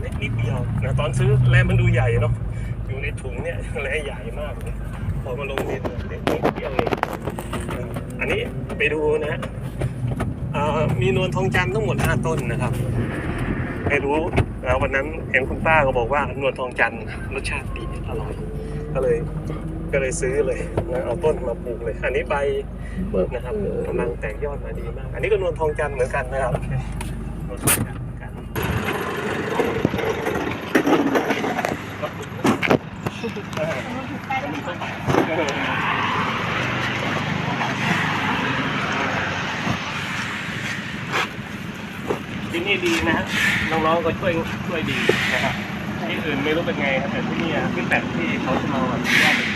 เล็กนิดเดียวนะตอนซื้อแลมันดูใหญ่เนาะอยู่ในถุงเนี่ยแลใหญ่มากเลยพอมาลงดินเล็กนิดเดียวเองอันนี้ไปดูนะฮะมีนวลทองจันทร์ทั้งหมดห้าต้นนะครับไม่รู้นะวันนั้นเห็นคุณป้าก็บอกว่านวลทองจันทร์รสชาติดีอร่อยก็เลยก็เลยซื้อเลยนะเอาต้นมาปลูกเลย อันนี้ใบนะครับกำลังแตกยอดมาดีมาก อันนี้ก็นวลทองจันทร์เหมือนกันนะครับนวลทองจันทร์เหมือนกัน ที่นี่ดีนะฮะน้องๆก็ช่วยช่วยดีนะครับที่อื่นไม่รู้เป็นไงครับแต่ที่นี่ที่แปดที่เขาจะมาแบบยเลย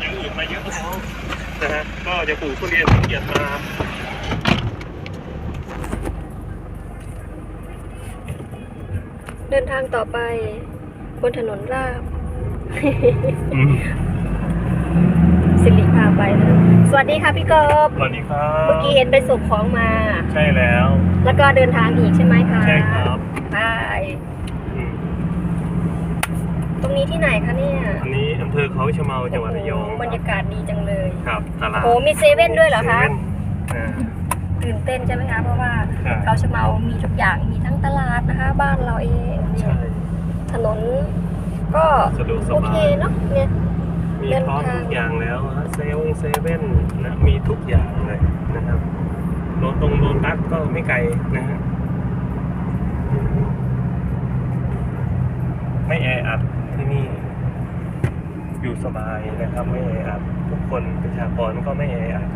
อย่างอื่นมาเยอะแล้วนะฮะก็จะปลูกทุเรียนที่เกียดมา เดินทางต่อไปบนถนนราบ สิริพาไปนะสวัสดีค่ะพี่กบสวัสดีครับเมื่อกี้เห็นไปส่งของมา ใช่แล้ว แล้วก็เดินทางอีกใช่ไหมคะใช่ครับใช่อืมตรงนี้ที่ไหนคะเนี่ย อันนี้อำเภอเขาชะเมาจังหวัดระยองโโหบรรยากาศดีจังเลย ครับตลาดโอ้มีเซเว่นด้วยเหรอคะซว่นอ่า ตื่นเต้นใช่ไหมคะเพราะว่าครับเขาชะเมามีทุกอย่างมีทั้งตลาดนะคะ บ้านเราเองเนี่ยใช่ถนนก็สะดวกสโอบาเคย เนาะเนี่ย มีเดินพร้อมทางทุกอย่างแล้วฮะเซเว่นเซเว่นนะมีทุกอย่างเลยนะครับโลตรงโลตัสก็ไม่ไกลนะฮะไม่แออัดที่นี่ อยู่สบายนะครับ ไม่แออัดทุกคนประชากรก็ไม่แออัด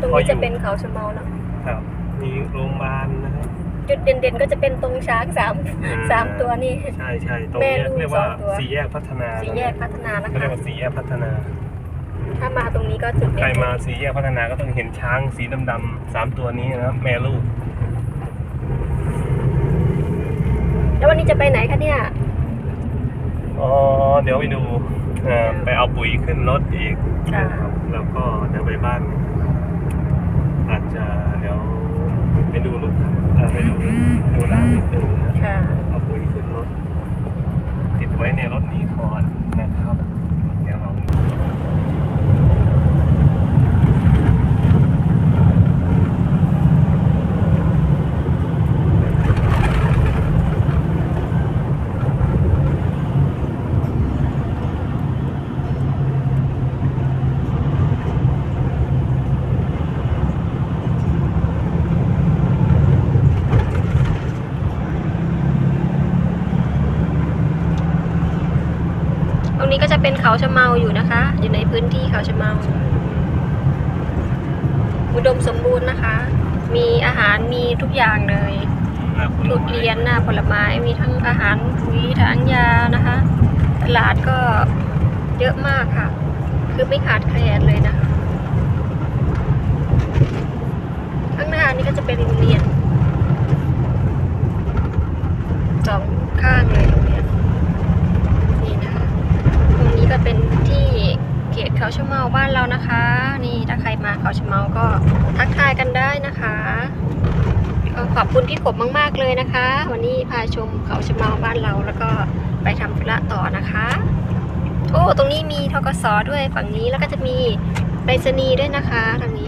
ตรงนี้จะเป็นเขาชะเมาเนาะครับ มีโรงพยาบาลนะครับ จุดเด่นๆก็จะเป็นตรงช้างสามอ่สามตัวนี่ ใช่ใช่ตรงแม่เนี้ยลูกเรียกว่าสองตัว สี่แยกพัฒนาสี่แยกพัฒนานะเขาเรียคะ กว่าสี่แยกพัฒนา ถ้ามาตรงนี้ก็จุดใครเด่นมาสี่แยกพัฒนาก็ต้องเห็นช้างสีดำๆสามตัวนี้นะครับ แม่ลูก แล้ววันนี้จะไปไหนคะเนี่ย อ๋อ เดี๋ยวไปดูเอ่อไปเอาปุ๋ยขึ้นรถอีกค่ะ นะครับแล้วก็เดี๋ยวไปบ้าน อาจจะเดี๋ยวไปดูลูกค้าเอ่อไปดูดูร้านนิดนึงนะ ค่ะ เอาปุ๋ยขึ้นรถ ติดไว้ใน รถนี้ก่อนนะครับ เดี๋ยวเรา ตรงนี้ก็จะ เป็นเขาชะเมาอยู่นะคะ อยู่ในพื้นที่เขาชะเมา อุดมสมบูรณ์นะคะ มีอาหารมีทุกอย่างเลยทุเรียนหน้าผลไม้มีทั้งอาหารปุ๋ยทั้งยานะคะ ตลาดก็เยอะมากค่ะ คือไม่ขาดแคลนเลยนะคะ ข้างหน้านี่ก็จะเป็นโรงเรียนสองข้างเลยโรงเรียน นี่นะคะ ตรงนี้ก็เป็นที่เขตเขาชะเมาบ้านเรา นี่ถ้าใครมาเขาชะเมาก็ทักทายกันได้นะคะก็ขอบคุณพี่กบมากๆเลยนะคะ วันนี้พาชมเขาชะเมาบ้านเราแล้วก็ไปทำธุระต่อนะคะโอ้ตรงนี้มีทกสด้วยฝั่งนี้แล้วก็จะมีไปรษณีย์ด้วยนะคะทางนี้